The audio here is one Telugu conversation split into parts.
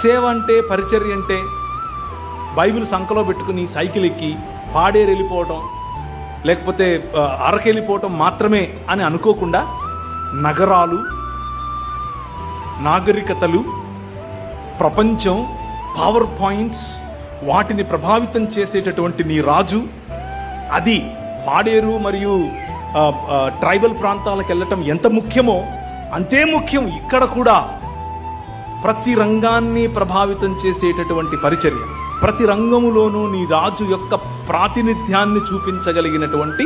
సేవ అంటే పరిచర్య అంటే బైబిల్ సంఖలో పెట్టుకుని సైకిల్ ఎక్కి పాడేరు వెళ్ళిపోవటం లేకపోతే అరకు అరకెళ్ళిపోవటం మాత్రమే అని అనుకోకుండా నగరాలు నాగరికతలు ప్రపంచం పవర్ పాయింట్స్ వాటిని ప్రభావితం చేసేటటువంటి నీ రాజు అది పాడేరు మరియు ట్రైబల్ ప్రాంతాలకు వెళ్ళటం ఎంత ముఖ్యమో అంతే ముఖ్యం ఇక్కడ కూడా ప్రతి రంగాన్ని ప్రభావితం చేసేటటువంటి పరిచర్య ప్రతి రంగములోనూ నీ రాజు యొక్క ప్రాతినిధ్యాన్ని చూపించగలిగినటువంటి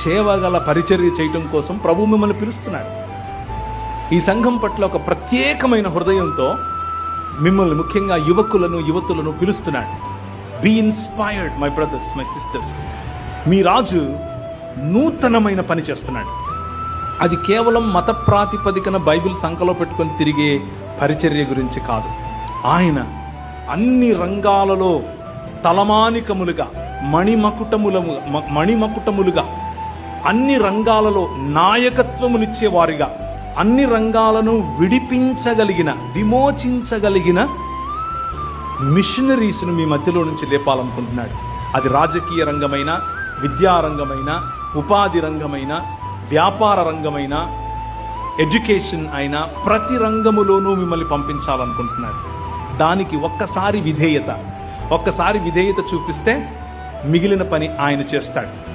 చేవగల పరిచర్య చేయటం కోసం ప్రభు మిమ్మల్ని పిలుస్తున్నాడు. ఈ సంఘం పట్ల ఒక ప్రత్యేకమైన హృదయంతో మిమ్మల్ని ముఖ్యంగా యువకులను యువతులను పిలుస్తున్నాడు. Be inspired my brothers my sisters మీ రాజు నూతనమైన పని చేస్తున్నాడు. అది కేవలం మత ప్రాతిపదికన బైబిల్ సంకలో పెట్టుకొని తిరిగే పరిచర్య గురించి కాదు. ఆయన అన్ని రంగాలలో తలమానికములుగా మణిమకుటములము మణిమకుటములుగా అన్ని రంగాలలో నాయకత్వమునిచ్చేవారిగా అన్ని రంగాలను విడిపించగలిగిన విమోచించగలిగిన మిషనరీస్ను మీ మధ్యలో నుంచి లేపాలనుకుంటున్నాడు. అది రాజకీయ రంగమైన విద్యారంగమైనా ఉపాధి రంగమైన వ్యాపార రంగమైన ఎడ్యుకేషన్ అయినా ప్రతి రంగములోనూ మిమ్మల్ని పంపించాలనుకుంటున్నారు. దానికి ఒక్కసారి విధేయత. ఒక్కసారి విధేయత చూపిస్తే మిగిలిన పని ఆయన చేస్తాడు.